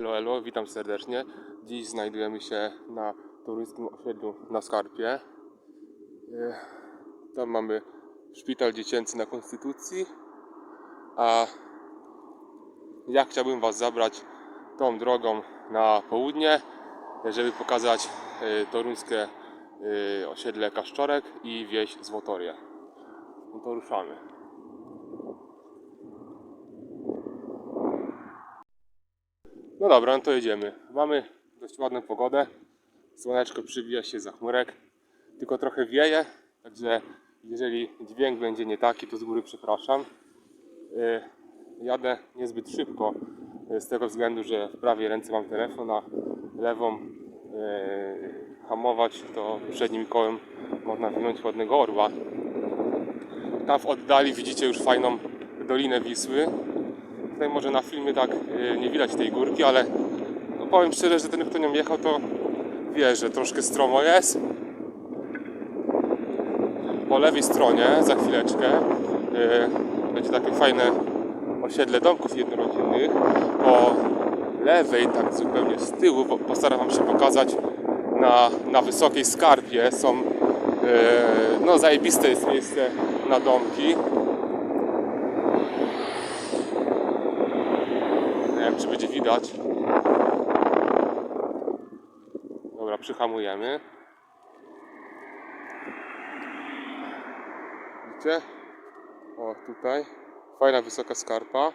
Elo, elo, witam serdecznie. Dziś znajdujemy się na toruńskim osiedlu na Skarpie. E, Tam mamy szpital dziecięcy na Konstytucji, a ja chciałbym Was zabrać tą drogą na południe, żeby pokazać e, toruńskie e, osiedle Kaszczorek i wieś Złotorie. No to ruszamy. No dobra, no to jedziemy. Mamy dość ładną pogodę. Słoneczko przybija się za chmurek. Tylko trochę wieje, także jeżeli dźwięk będzie nie taki, to z góry przepraszam. Yy, Jadę niezbyt szybko, yy, z tego względu, że w prawej ręce mam telefon, a lewą yy, hamować, to przednim kołem można wynąć ładnego orła. Tam w oddali widzicie już fajną Dolinę Wisły. Tutaj może na filmie tak y, nie widać tej górki, ale no powiem szczerze, że ten kto nią jechał to wie, że troszkę stromo jest. Po lewej stronie za chwileczkę y, będzie takie fajne osiedle domków jednorodzinnych. Po lewej, tak zupełnie z tyłu, postaram wam się pokazać na, na wysokiej skarpie są y, no zajebiste jest miejsce na domki. Nie wiem, czy będzie widać. Dobra, przyhamujemy. Widzicie? O, tutaj. Fajna, wysoka skarpa.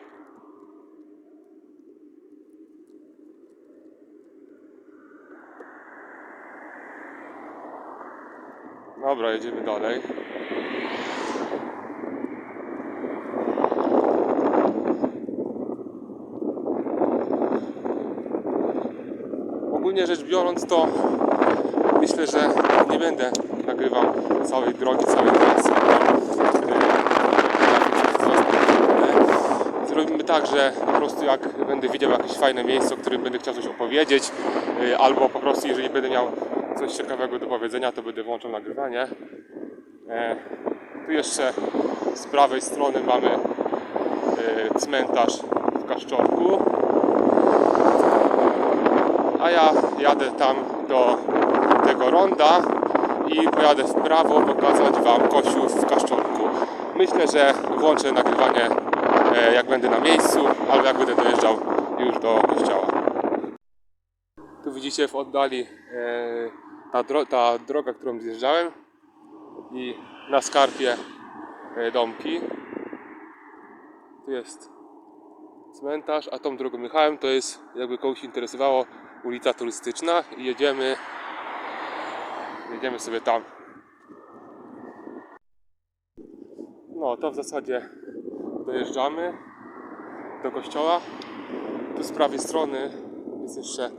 Dobra, jedziemy dalej. Ogólnie rzecz biorąc, to myślę, że nie będę nagrywał całej drogi, całej trasy. Zrobimy tak, że po prostu jak będę widział jakieś fajne miejsce, o którym będę chciał coś opowiedzieć, yy, albo po prostu jeżeli będę miał coś ciekawego do powiedzenia, to będę włączał nagrywanie. E, Tu jeszcze z prawej strony mamy e, cmentarz w Kaszczorku. A ja jadę tam do tego ronda i pojadę w prawo pokazać Wam kościół w Kaszczorku. Myślę, że włączę nagrywanie e, jak będę na miejscu, albo jak będę dojeżdżał już do kościoła. Tu widzicie w oddali e, ta, dro ta droga, którą zjeżdżałem i na skarpie e, domki. Tu jest cmentarz, a tą drogą jechałem to jest, jakby kogoś interesowało, ulica turystyczna i jedziemy jedziemy sobie tam. No to w zasadzie dojeżdżamy do kościoła. Tu z prawej strony jest jeszcze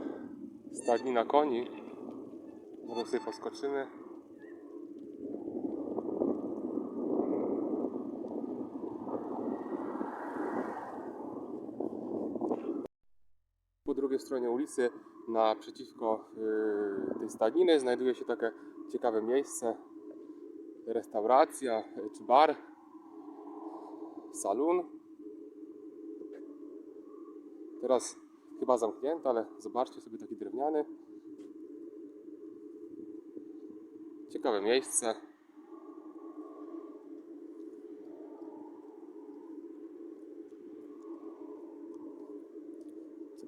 stadnina koni. Może sobie poskoczymy. Po drugiej stronie ulicy, naprzeciwko yy, tej stadniny, znajduje się takie ciekawe miejsce. Restauracja czy bar. Salon. Teraz chyba zamknięty, ale zobaczcie sobie taki drewniany. Ciekawe miejsce.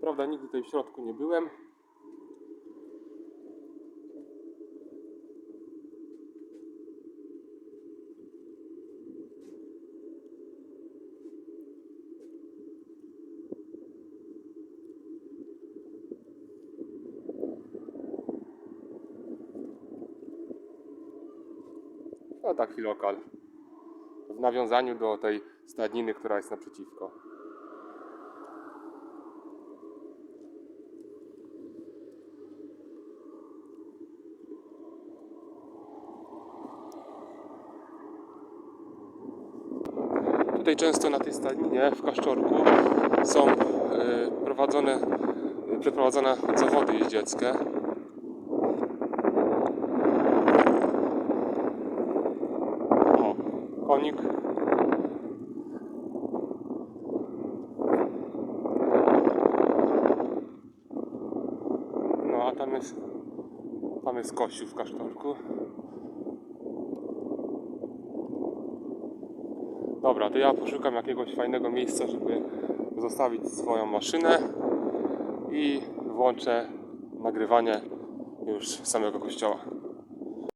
Prawda nigdy tutaj w środku nie byłem. No taki lokal. W nawiązaniu do tej stadniny, która jest naprzeciwko. Tutaj często na tej stadninie w Kaszczorku są e, prowadzone, przeprowadzane zawody jeździeckie. O, konik. jest, tam jest kościół w kasztorku. Dobra, to ja poszukam jakiegoś fajnego miejsca, żeby zostawić swoją maszynę i włączę nagrywanie już samego kościoła.